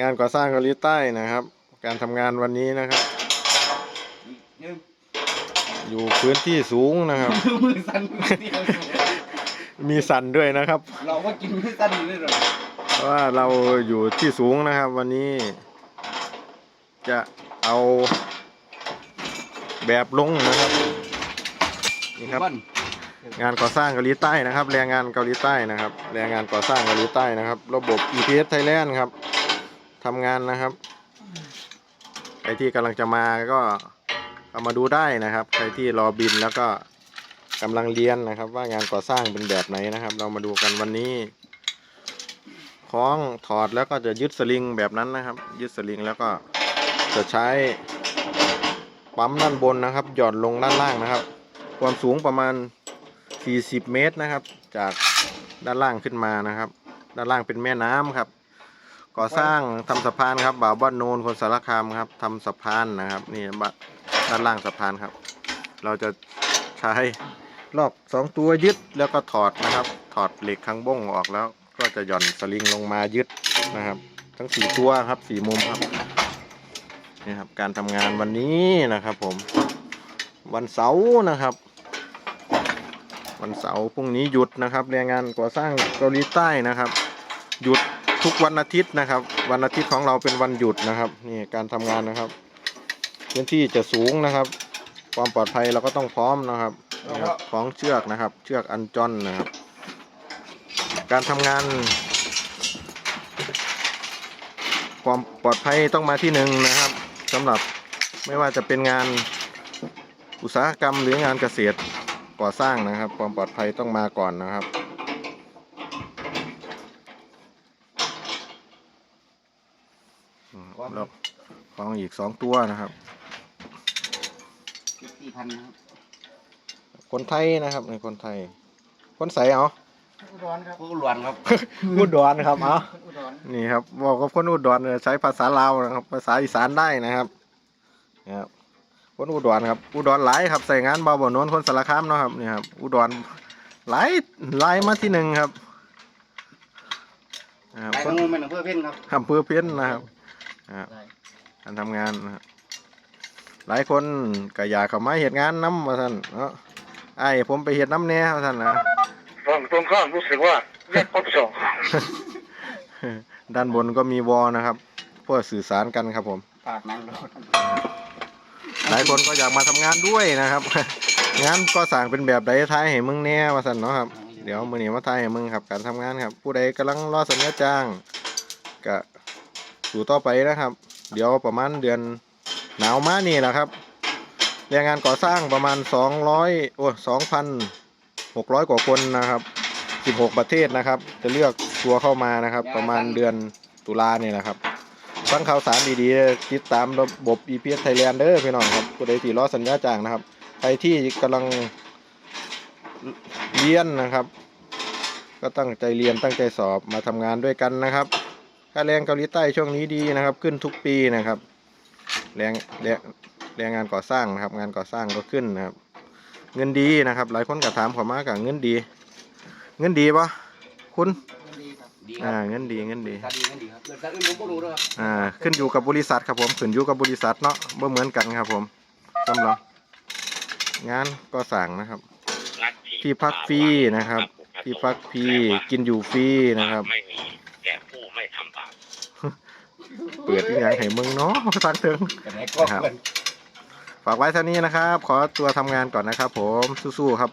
งานก่อสร้างเกาหลีใต้นะครับ การทำงานวันนี้นะครับยืมอยู่พื้นที่สูงนะครับ มือสั่นมือเดียวมีสั่นด้วยนะครับ เราก็กินมือสั่นอยู่เลยเหรอเพราะว่าเราอยู่ที่สูงนะครับ วันนี้ จะเอาแบบลงนะครับนี่ครับบ้านงานก่อสร้างเกาหลีใต้นะครับ แรงงานเกาหลีใต้นะครับ แรงงานก่อสร้างเกาหลีใต้นะครับ ระบบ EPS Thailand ครับ ทำงานนะครับใครที่กำลังจะมาก็เอามาดูได้นะครับ ใครที่รอบินแล้วก็กำลังเรียนนะครับ ว่างานก่อสร้างเป็นแบบไหนนะครับ เรามาดูกันวันนี้คล้องถอดแล้วก็จะยึดสลิงแบบนั้นนะครับ ยึดสลิงแล้วก็จะใช้ปั๊มด้านบนนะครับ หย่อนลงด้านล่างนะครับ ความสูงประมาณ 40 เมตรนะครับ จากด้านล่างขึ้นมานะครับ ด้านล่างเป็นแม่น้ำครับ ก่อสร้างทำสะพานครับบ่าวบ้านโนนคนสารคามครับทำสะพานนะครับ นี่บะด้านล่างสะพานครับ เราจะใช้ลอกสองตัวยึดแล้วก็ถอดนะครับ ถอดเหล็กข้างบ้งออกแล้ว ก็จะหย่อนสลิงลงมายึดนะครับ ทั้งสี่ตัวครับสี่มุมครับนี่ครับ การทำงานวันนี้นะครับ ผม วันเสาร์นะครับ วันเสาร์พรุ่งนี้หยุดนะครับแรงงานก่อสร้างเกาหลีใต้นะครับ หยุด ทุกวันอาทิตย์นะครับ วันอาทิตย์ของเราเป็นวันหยุดนะครับนี่การทำงานนะครับพื้นที่จะสูงนะครับ ความปลอดภัยเราก็ต้องพร้อมนะครับนะครับของเชือกนะครับ เชือกอันจอนนะครับ การทำงาน ความปลอดภัยต้องมาที่หนึ่งนะครับสำหรับไม่ว่าจะเป็นงานอุตสาหกรรมหรืองานเกษตรก่อสร้างนะครับ ความปลอดภัยต้องมาก่อนนะครับอืม แล้วของอีกสองตัวนะครับสี่พันนะครับคนไทยนะครับในคนไทย คนใสเอาอุดรครับผู้หลวนครับอุดรครับเอาคนอุดรนี่ครับบอกกับคนอุดรเนี่ยใช้ภาษาลาวนะครับ ภาษาอีสานได้นะครับนะครับคนอุดรครับ อุดรหลายครับใส่งานเบาบ่นวนคนสารคามเนาะครับนี่ครับอุดรหลายหลายมาที่หนึ่งครับนะครับไอ้คขนงูเป็นอำเภอเพ่นครับอำเภอเพี้ยนนะครับ นะครับได้การทำงานนะครับหลายคนก็อยากเข้ามาเหตุงานน้ำว่าท่านเนาะไอ้ผมไปเหตุน้ำแน่ว่าท่านนะผมตรงข้ามรู้สึกว่าแยกครบสองด้านบนก็มีวอลนะครับเพื่อสื่อสารกันครับผมปากนังโดนหลายคนก็อยากมาทำงานด้วยนะครับ งานก็สั่งเป็นแบบใดท้ายให้มึงแน่ว่าสันเนาะครับเดี๋ยวมือนี้มาท้ายให้มึงครับ การทำงานครับ ผู้ใดกำลังรอสัญญาจ้างก็ สู่ต่อไปนะครับ เดี๋ยวประมาณเดือนหนาวมานี่แหละครับแรงงานก่อสร้างประมาณ 200โอ้2,600 กว่าคนนะครับ 16 ประเทศนะครับ จะเลือกตัวเข้ามานะครับ ประมาณเดือนตุลาเนี่ยนะครับฟังข่าวสารดีๆ ติดตามระบบ EPS Thailand เด้อพี่น้องครับผู้ใดที่รอสัญญาจ้างนะครับใครที่กำลังเรียนนะครับ ก็ตั้งใจเรียนตั้งใจสอบมาทำงานด้วยกันนะครับ ค่าแรงเกาหลีใต้ช่วงนี้ดีนะครับ ขึ้นทุกปีนะครับแรงแรงแรงงานก่อสร้างนะครับ งานก่อสร้างก็ขึ้นนะครับ เงินดีนะครับ หลายคนก็ถามเขอมากับเงินดี เงินดีปะคุณดีครับดีคอ่ารับเงินดีเงินดีตาดีนั่นดีครับเรื่องตาอื่นผมก็รู้ด้วยครับอ่าขึ้นอยู่กับบริษัทครับผมขึ้นอยู่กับบริษัทเนาะบ่เหมือนกันครับผมสำหรับงานก็สั่งนะครับ ที่พักฟรีนะครับ ที่พักฟรีกินอยู่ฟรีนะครับ ไม่มีแก่ผู้ไม่ทำบาป เปิดอีกอย่างให้มึงเนาะทางถึง แต่ไหนก็ครับ เพื่อน ฝากไว้เท่านี้นะครับ ขอตัวทำงานก่อนนะครับผมสู้ๆครับ